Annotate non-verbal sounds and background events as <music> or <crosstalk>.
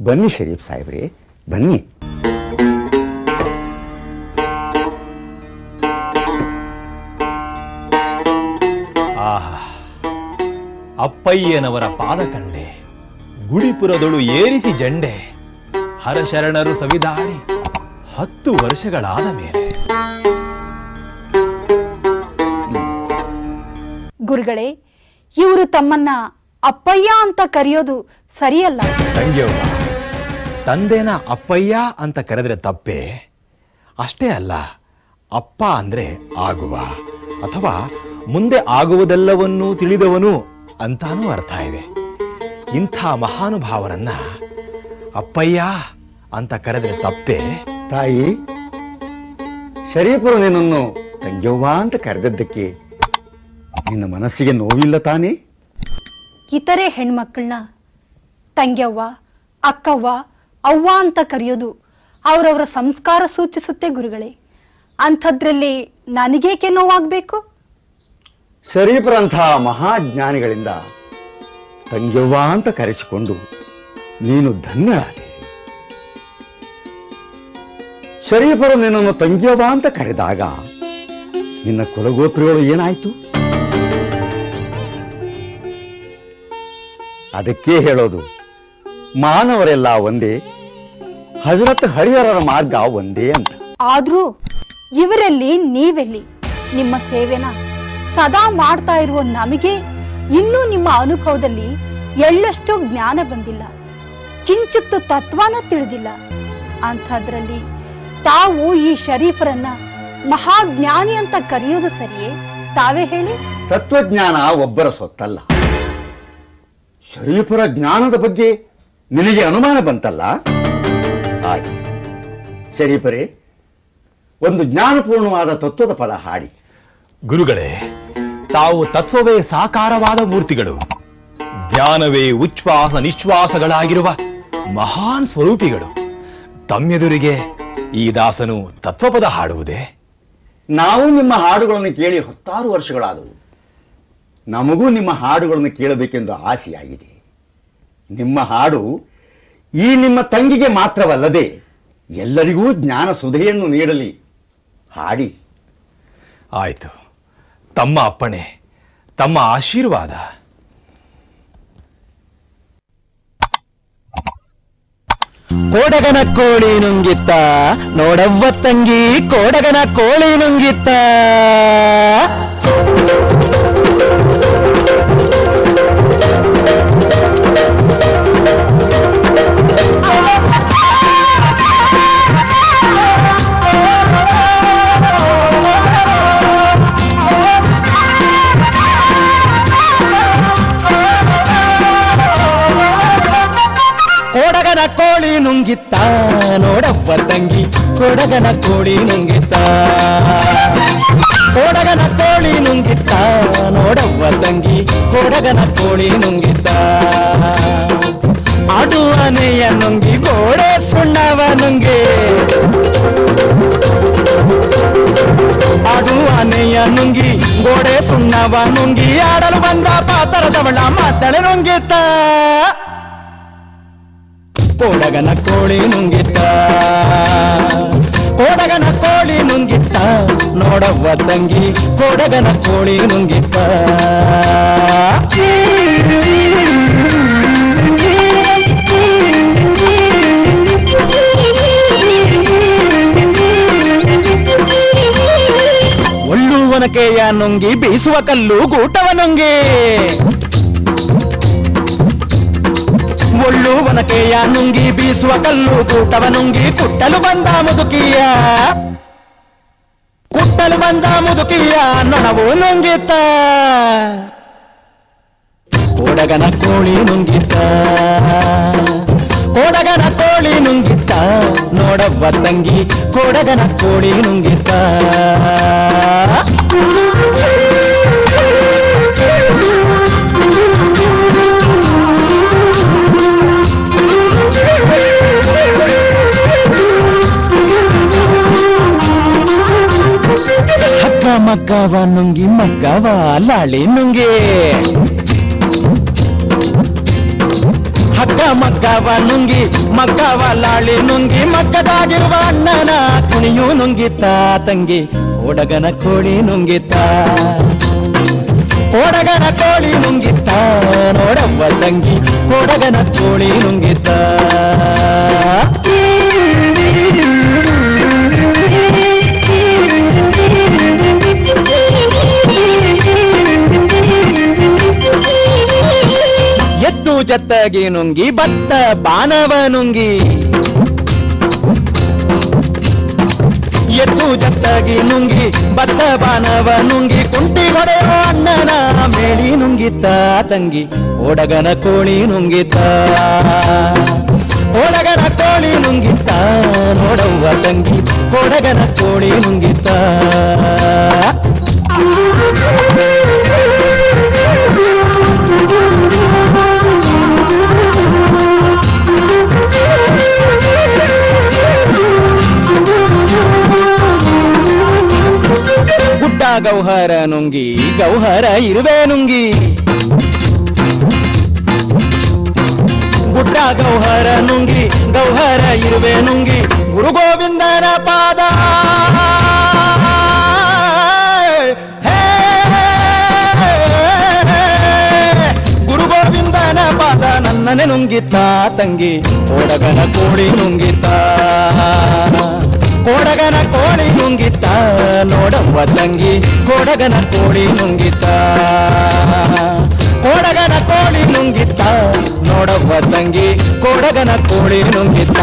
ಬನ್ನಿ ಶರೀಫ್ ಸಾಹೇಬ್ರಿ ಬನ್ನಿ. ಆಹಾ ಅಪ್ಪಯ್ಯನವರ ಪಾದ ಕಂಡೆ ಗುಡಿಪುರದೊಳು ಏರಿಸಿ ಜಂಡೆ ಹರಶರಣರು ಸವಿದಾಡಿ ಹತ್ತು ವರ್ಷಗಳಾದ ಮೇಲೆ. ಗುರುಗಳೇ ಇವರು ತಮ್ಮನ್ನ ಅಪ್ಪಯ್ಯ ಅಂತ ಕರೆಯೋದು ಸರಿಯಲ್ಲ. ತಂಗಿಯವ್ವ ತಂದೆನ ಅಪ್ಪಯ್ಯ ಅಂತ ಕರೆದ್ರೆ ತಪ್ಪೇ? ಅಷ್ಟೇ ಅಲ್ಲ ಅಪ್ಪ ಅಂದ್ರೆ ಆಗುವ ಅಥವಾ ಮುಂದೆ ಆಗುವುದೆಲ್ಲವನ್ನೂ ತಿಳಿದವನು ಅಂತಾನೂ ಅರ್ಥ ಇದೆ. ಇಂಥ ಮಹಾನುಭಾವರನ್ನ ಅಪ್ಪಯ್ಯ ಅಂತ ಕರೆದ್ರೆ ತಪ್ಪೇ? ತಾಯಿ ಶರೀಫರು ನಿನ್ನನ್ನು ತಂಗ್ಯವ್ವ ಅಂತ ಕರೆದದ್ದಕ್ಕೆ ನಿನ್ನ ಮನಸ್ಸಿಗೆ ನೋವಿಲ್ಲ ತಾನೇ? ಇತರೆ ಹೆಣ್ಮಕ್ಳನ್ನ ತಂಗ್ಯವ್ವ ಅಕ್ಕವ್ವ ಅವ್ವ ಅಂತ ಕರೆಯೋದು ಅವರವರ ಸಂಸ್ಕಾರ ಸೂಚಿಸುತ್ತೆ ಗುರುಗಳೇ. ಅಂಥದ್ರಲ್ಲಿ ನನಗೇಕೆ ನೋವಾಗಬೇಕು? ಶರೀಫರಂತಹ ಮಹಾಜ್ಞಾನಿಗಳಿಂದ ತಂಗ್ಯವ್ವ ಅಂತ ಕರೆಸಿಕೊಂಡು ನೀನು ಧನ್ಯರಾದೆ ಶರೀಫರು ನಿನ್ನನ್ನು ತಂಗ್ಯವ್ವ ಅಂತ ಕರೆದಾಗ ನಿನ್ನ ಕುಲಗೋತ್ರಿಗಳು ಏನಾಯ್ತು? ಅದಕ್ಕೆ ಹೇಳೋದು, ಮಾನವರೆಲ್ಲ ಒಂದೇ ಹಜರತ್ ಹರಿಹರರ ಮಾರ್ಗ ಒಂದೇ ಅಂತ. ಆದ್ರೂ ಇವರಲ್ಲಿ ನೀವೆಲ್ಲಿ? ನಿಮ್ಮ ಸೇವೆನ ಸದಾ ಮಾಡ್ತಾ ಇರುವ ನಮಗೆ ಇನ್ನೂ ನಿಮ್ಮ ಅನುಭವದಲ್ಲಿ ಎಳ್ಳಷ್ಟು ಜ್ಞಾನ ಬಂದಿಲ್ಲ. ಕಿಂಚಿತ್ತು ತತ್ವನೂ ತಿಳಿದಿಲ್ಲ. ಅಂಥದ್ರಲ್ಲಿ ತಾವು ಈ ಶರೀಫರನ್ನ ಮಹಾಜ್ಞಾನಿ ಅಂತ ಕರೆಯೋದು ಸರಿಯೇ? ತಾವೇ ಹೇಳಿ. ತತ್ವಜ್ಞಾನ ಒಬ್ಬರ ಸೊತ್ತಲ್ಲ. ಶರೀಫರ ಜ್ಞಾನದ ಬಗ್ಗೆ ನಿನಗೆ ಅನುಮಾನ ಬಂತಲ್ಲ? ಆಯ್ತು ಶರೀಫರೇ ಒಂದು ಜ್ಞಾನಪೂರ್ಣವಾದ ತತ್ವದ ಪದ ಹಾಡಿ. ಗುರುಗಳೇ ತಾವು ತತ್ವವೇ ಸಾಕಾರವಾದ ಮೂರ್ತಿಗಳು. ಜ್ಞಾನವೇ ಉಚ್ಛ್ವಾಸ ನಿಶ್ವಾಸಗಳಾಗಿರುವ ಮಹಾನ್ ಸ್ವರೂಪಿಗಳು. ತಮ್ಮೆದುರಿಗೆ ಈ ದಾಸನು ತತ್ವಪದ ಹಾಡುವುದೇ? ನಾವು ನಿಮ್ಮ ಹಾಡುಗಳನ್ನು ಕೇಳಿ ಹತ್ತಾರು ವರ್ಷಗಳಾದವು. ನಮಗೂ ನಿಮ್ಮ ಹಾಡುಗಳನ್ನು ಕೇಳಬೇಕೆಂದು ಆಸೆಯಾಗಿದೆ. ನಿಮ್ಮ ಹಾಡು ಈ ನಿಮ್ಮ ತಂಗಿಗೆ ಮಾತ್ರವಲ್ಲದೆ ಎಲ್ಲರಿಗೂ ಜ್ಞಾನ ಸುಧೆಯನ್ನು ನೀಡಲಿ. ಹಾಡಿ. ಆಯಿತು. ತಮ್ಮ ಅಪ್ಪಣೆ ತಮ್ಮ ಆಶೀರ್ವಾದ. ಕೋಡಗನ ಕೋಳಿ ನುಂಗಿತ್ತ ನೋಡವ್ವ ತಂಗಿ ಕೋಡಗನ ಕೋಳಿ ನುಂಗಿತ್ತ. ಕೋಳಿ ನುಂಗಿತ್ತ, ನೋಡವ್ವ ತಂಗಿ, ಕೋಡಗನ ಕೋಳಿ ನುಂಗಿತ್ತ. ಕೋಡಗನ ಕೋಳಿ ನುಂಗಿತ್ತ, ನೋಡವ್ವ ತಂಗಿ, ಕೋಡಗನ ಕೋಳಿ ನುಂಗಿತ್ತ. ಆಡುವನೆಯ ನುಂಗಿ, ಗೋಡೆ ಸುಣ್ಣವ ನುಂಗಿ. ಆಡುವನೆಯ ನುಂಗಿ, ಗೋಡೆ ಸುಣ್ಣವ ನುಂಗಿ, ಆಡಲು ಬಂದ ಪಾತರದವಳ ಮಾತಳೆ ನುಂಗಿತ್ತ. ಕೋಡಗನ ಕೋಳಿ ನುಂಗಿತ್ತ. ಕೋಡಗನ ಕೋಳಿ ನುಂಗಿತ್ತ. ನೋಡವ್ವ ತಂಗಿ ಕೋಡಗನ ಕೋಳಿ ನುಂಗಿತ್ತ. <laughs> ಒಳ್ಳುವನಕೆಯ ನುಂಗಿ ಬೀಸುವ ಕಲ್ಲು ಗೂಟವ ನುಂಗಿ. ಒಳ್ಳು ಒನಕೆಯ ನುಂಗಿ ಬೀಸುವ ಕಲ್ಲು ಕೂಟವ ನುಂಗಿ ಕುಟ್ಟಲು ಬಂದ ಮುದುಕಿಯ ಕುಟ್ಟಲು ಬಂದ ಮುದುಕಿಯ ನೊಣವು ನುಂಗಿತ್ತ ಕೋಡಗನ ಕೋಳಿ ನುಂಗಿತ್ತ ಕೋಡಗನ ಕೋಳಿ ನುಂಗಿತ್ತ ನೋಡವ್ವ ತಂಗಿ ಕೋಡಗನ ಕೋಳಿ ನುಂಗಿತ್ತ ಮಗ್ಗವ ನುಂಗಿ ಮಗ್ಗವ ಲಾಳಿ ನುಂಗಿ. ಹಗ್ಗ ಮಗ್ಗವ ನುಂಗಿ ಮಗ್ಗವ ಲಾಳಿ ನುಂಗಿ ಮಗ್ಗದಾಗಿರುವ ಅಣ್ಣನ ಕುಣಿಯು ನುಂಗಿತ್ತ ತಂಗಿ ಓಡಗನ ಕೋಳಿ ನುಂಗಿತ್ತ ಓಡಗನ ಕೋಳಿ ನುಂಗಿತ್ತ ನೋಡವ್ವ ತಂಗಿ ಓಡಗನ ಕೋಳಿ ನುಂಗಿತ್ತ ಜತ್ತಗಿ ನುಂಗಿ ಬತ್ತ ಬಾನವ ನುಂಗಿ. ಎತ್ತು ಜತ್ತಗಿ ನುಂಗಿ ಬತ್ತ ಬಾನವ ನುಂಗಿ ಕುಂಟಿ ಹೊಡೆಯುವ ಅಣ್ಣನ ಮೇಳಿ ನುಂಗಿತ್ತ ತಂಗಿ. ಓಡಗನ ಕೋಳಿ ನುಂಗಿತ್ತ. ಓಡಗನ ಕೋಳಿ ನುಂಗಿತ್ತ, ನೋಡವ್ವ ತಂಗಿ. ಓಡಗನ ಕೋಳಿ ನುಂಗಿತ್ತ. ಗೌಹರ ನುಂಗಿ, ಗೌಹರ ಇರುವೆ ನುಂಗಿ. ಗುಡ್ಡ ಗೌಹರ ನುಂಗಿ, ಗೌಹರ ಇರುವೆ ನುಂಗಿ, ಗುರು ಗೋವಿಂದನ ಪಾದ. ಗುರು ಪಾದ ನನ್ನನೆ ನುಂಗಿತ್ತ ತಂಗಿ, ಕೋಡಗನ ಕೋಳಿ ನುಂಗಿತ್ತ. ಕೋಡಗನ ಕೋಳಿ ನುಂಗಿತ್ತ ನೋಡವ್ವ ತಂಗಿ ಕೊಡಗನ ಕೋಳಿ ನುಂಗಿತ ಕೊಡಗನ ಕೋಳಿ ನುಂಗಿತ ನೋಡವ್ವ ತಂಗಿ ಕೊಡಗನ ಕೋಳಿ ನುಂಗಿತ್ತ.